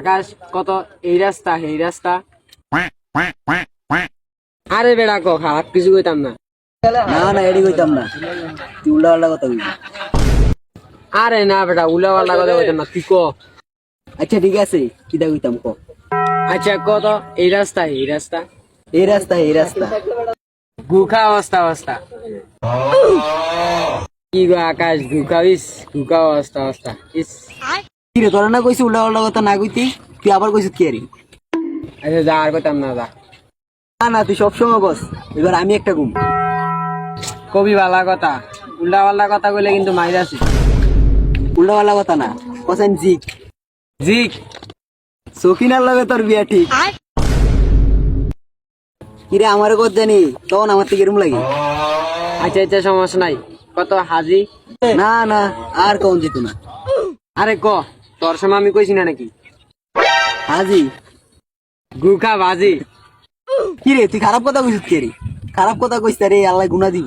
আকাশ কত এই রাস্তা এই রাস্তা। আরে বেড়া কো খারাপ কিছু কইতাম না। না না এডি কইতাম না। তুই উল্টা পাল্টা কথা কইবি। আরে না বেটা উলা পাল্টা কথা কইতাম না তুই ক। আচ্ছা ঠিক আছে কিটা কইতাম ক। আচ্ছা কত এই রাস্তা এই রাস্তা। এই রাস্তা এই রাস্তা। গুখা অবস্থা অবস্থা। কি গো আকাশ গুখা ইস গুখা অবস্থা অবস্থা ইস। কি রে তোরা না কইছি উল্টা পাল্টা কথা না কইতি? তুই আবার কইছিস কি আরে আচ্ছা যা আর কইতাম না যা। না না তুই সবসময় কস এবার আমি একটা ঘুম। কবি বালা কথা উল্টা পাল্টা কথা কইলে কিন্তু মাইর আছে উল্টা পাল্টা কথা না কসেন জিক। জিক? সখিনার লগে তোর বিয়া ঠিক। কিরে আমার কত জানি তখন আমার থেকে এরম লাগে। আচ্ছা আচ্ছা সমস্যা নাই। কত হাজি? না না আর কখন যেত না। আরে ক? তোর সময় আমি কইছি না নাকি? আজি গুখা বাজি। কি রে তুই খারাপ কথা কইছিস কে রে? খারাপ কথা কইস রে, আল্লাহ গুনা দিব।